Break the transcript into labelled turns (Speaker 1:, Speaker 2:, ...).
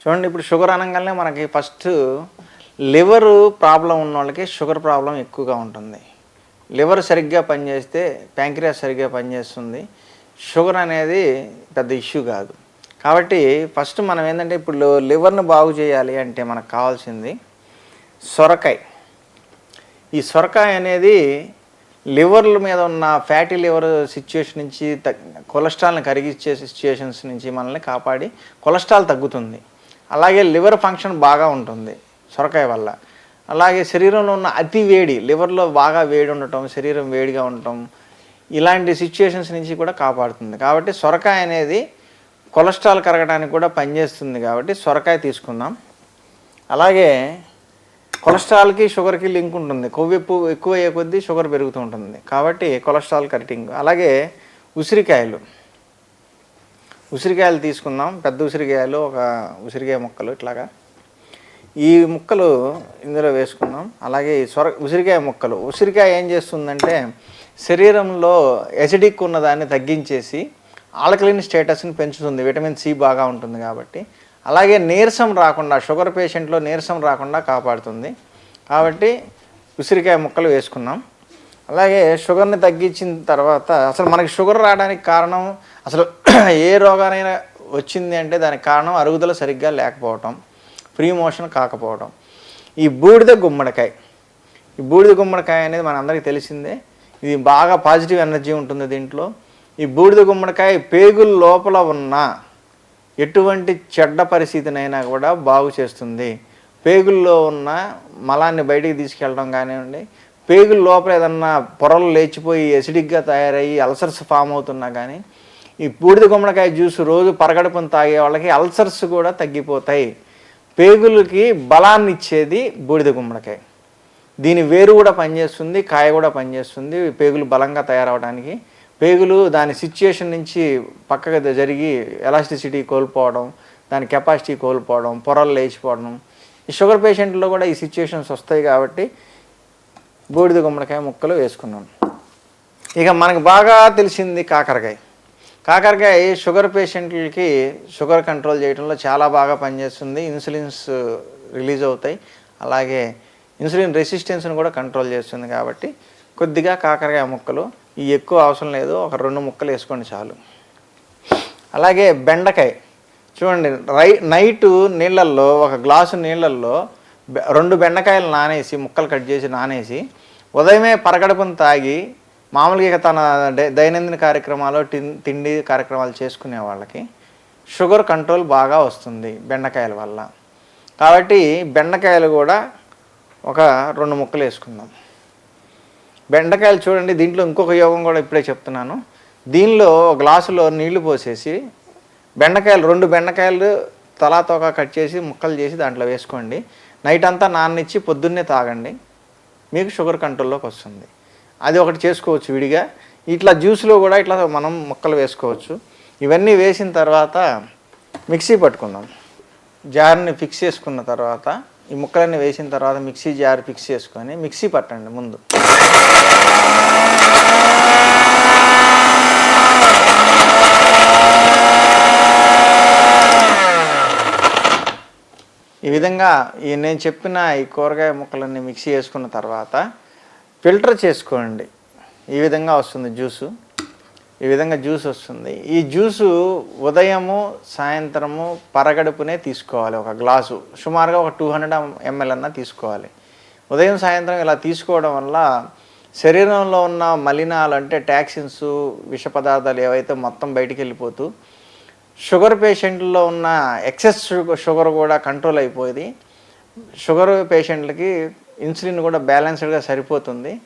Speaker 1: చూడండి ఇప్పుడు షుగర్ అనగానే మనకి ఫస్ట్ లివర్ ప్రాబ్లం ఉన్న వాళ్ళకి షుగర్ ప్రాబ్లం ఎక్కువగా ఉంటుంది. లివర్ సరిగ్గా పనిచేస్తే ప్యాంక్రియాస్ సరిగ్గా పనిచేస్తుంది. షుగర్ అనేది పెద్ద ఇష్యూ కాదు. కాబట్టి ఫస్ట్ మనం ఏంటంటే ఇప్పుడు లివర్ని బాగు చేయాలి అంటే మనకు కావాల్సింది సొరకాయ. ఈ సొరకాయ అనేది లివర్ల మీద ఉన్న ఫ్యాటీ లివర్ సిచ్యుయేషన్ నుంచి తగ్- కొలెస్ట్రాల్ని కరిగించే సిచ్యుయేషన్స్ నుంచి మనల్ని కాపాడి కొలెస్ట్రాల్ తగ్గుతుంది. అలాగే లివర్ ఫంక్షన్ బాగా ఉంటుంది సొరకాయ వల్ల. అలాగే శరీరంలో ఉన్న అతి వేడి లివర్లో బాగా వేడి ఉండటం శరీరం వేడిగా ఉండటం ఇలాంటి సిచ్యుయేషన్స్ నుంచి కూడా కాపాడుతుంది. కాబట్టి సొరకాయ అనేది కొలెస్ట్రాల్ కరగడానికి కూడా పనిచేస్తుంది కాబట్టి సొరకాయ తీసుకుందాం. అలాగే కొలెస్ట్రాల్కి షుగర్కి లింక్ ఉంటుంది. కొవ్వెప్పు ఎక్కువ అయ్యే కొద్దీ షుగర్ పెరుగుతూ ఉంటుంది. కాబట్టి కొలెస్ట్రాల్ కటింగ్ అలాగే ఉసిరికాయలు. ఉసిరికాయలు తీసుకుందాం. పెద్ద ఉసిరికాయలు ఒక ఉసిరికాయ ముక్కలు ఇట్లాగా. ఈ ముక్కలు ఇందులో వేసుకుందాం. అలాగే ఈ సొర ఉసిరికాయ ముక్కలు. ఉసిరికాయ ఏం చేస్తుందంటే శరీరంలో ఎసిడిక్ ఉన్నదాన్ని తగ్గించేసి ఆల్కలిన్ స్టేటస్ని పెంచుతుంది. విటమిన్ సి బాగా ఉంటుంది కాబట్టి. అలాగే నీరసం రాకుండా షుగర్ పేషెంట్లో నీరసం రాకుండా కాపాడుతుంది. కాబట్టి ఉసిరికాయ ముక్కలు వేసుకున్నాం అలాగే షుగర్ని తగ్గించిన తర్వాత అసలు మనకి షుగర్ రావడానికి కారణం అసలు ఏ రోగానైనా వచ్చింది అంటే దానికి కారణం అరుగుదల సరిగ్గా లేకపోవటం ఫ్రీ మోషన్ కాకపోవడం ఈ బూడిద గుమ్మడికాయ. ఈ బూడిద గుమ్మడికాయ అనేది మనందరికీ తెలిసిందే. ఇది బాగా పాజిటివ్ ఎనర్జీ ఉంటుంది దీంట్లో. ఈ బూడిద గుమ్మడికాయ పేగుల లోపల ఉన్న ఎటువంటి చెడ్డ పరిస్థితినైనా కూడా బాగు చేస్తుంది. పేగుల్లో ఉన్న మలాన్ని బయటికి తీసుకెళ్ళడం కానివ్వండి పేగుల లోపల ఏదన్నా పొరలు లేచిపోయి ఎసిడిక్గా తయారయ్యి అల్సర్స్ ఫామ్ అవుతున్నా కానీ ఈ బూడిద గుమ్మడికాయ జ్యూస్ రోజు పరగడుపున తాగే వాళ్ళకి అల్సర్స్ కూడా తగ్గిపోతాయి. పేగులకి బలాన్ని ఇచ్చేది బూడిద గుమ్మడికాయ. దీని వేరు కూడా పనిచేస్తుంది కాయ కూడా పనిచేస్తుంది పేగులు బలంగా తయారవడానికి. పేగులు దాని సిచ్యుయేషన్ నుంచి పక్కగా జరిగి ఎలాస్టిసిటీ కోల్పోవడం దాని కెపాసిటీ కోల్పోవడం పొరలు లేచిపోవడం. ఈ షుగర్ పేషెంట్లో కూడా ఈ సిచ్యుయేషన్స్ వస్తాయి కాబట్టి బూడిద గుమ్మడికాయ ముక్కలు వేసుకున్నాం. ఇక మనకు బాగా తెలిసింది కాకరకాయ. కాకరకాయ షుగర్ పేషెంట్లకి షుగర్ కంట్రోల్ చేయడంలో చాలా బాగా పనిచేస్తుంది. ఇన్సులిన్స్ రిలీజ్ అవుతాయి. అలాగే ఇన్సులిన్ రెసిస్టెన్స్ని కూడా కంట్రోల్ చేస్తుంది కాబట్టి కొద్దిగా కాకరకాయ ముక్కలు. ఈ ఎక్కువ అవసరం లేదు. ఒక రెండు ముక్కలు వేసుకోండి చాలు. అలాగే బెండకాయ. చూడండి రై నైటు నీళ్ళల్లో ఒక గ్లాసు నీళ్ళల్లో రెండు బెండకాయలు నానేసి ముక్కలు కట్ చేసి నానేసి ఉదయమే పరగడుపున తాగి మామూలుగా ఇక తన దైనందిన కార్యక్రమాలు తిండి కార్యక్రమాలు చేసుకునే వాళ్ళకి షుగర్ కంట్రోల్ బాగా వస్తుంది బెండకాయల వల్ల. కాబట్టి బెండకాయలు కూడా ఒక రెండు ముక్కలు వేసుకుందాం. బెండకాయలు చూడండి దీంట్లో ఇంకొక యోగం కూడా ఇప్పుడే చెప్తున్నాను. దీనిలో గ్లాసులో నీళ్ళు పోసేసి బెండకాయలు రెండు బెండకాయలు తలాతోక కట్ చేసి ముక్కలు చేసి దాంట్లో వేసుకోండి. నైట్ అంతా నాన్నిచ్చి పొద్దున్నే తాగండి. మీకు షుగర్ కంట్రోల్లోకి వస్తుంది. అది ఒకటి చేసుకోవచ్చు విడిగా. ఇట్లా జ్యూస్లో కూడా ఇట్లా మనం ముక్కలు వేసుకోవచ్చు. ఇవన్నీ వేసిన తర్వాత మిక్సీ పట్టుకుందాం. జార్ని ఫిక్స్ చేసుకున్న తర్వాత ఈ ముక్కలన్నీ వేసిన తర్వాత మిక్సీ జార్ ఫిక్స్ చేసుకొని మిక్సీ పట్టండి ముందు. ఈ విధంగా ఈ నేను చెప్పిన ఈ కూరగాయ ముక్కలన్నీ మిక్సీ చేసుకున్న తర్వాత ఫిల్టర్ చేసుకోండి. ఈ విధంగా వస్తుంది జ్యూసు. ఈ విధంగా జ్యూస్ వస్తుంది. ఈ జ్యూసు ఉదయము సాయంత్రము పరగడుపునే తీసుకోవాలి. ఒక గ్లాసు. సుమారుగా ఒక టూ హండ్రెడ్ ఎంఎల్ అన్న తీసుకోవాలి. ఉదయం సాయంత్రం ఇలా తీసుకోవడం వల్ల శరీరంలో ఉన్న మలినాలు అంటే టాక్సిన్స్ విష పదార్థాలు ఏవైతే మొత్తం బయటికి వెళ్ళిపోతూ షుగర్ పేషెంట్లో ఉన్న ఎక్సెస్ షుగర్ కూడా కంట్రోల్ అయిపోయింది. షుగర్ పేషెంట్లకి ఇన్సులిన్ కూడా బ్యాలెన్స్డ్గా సరిపోతుంది.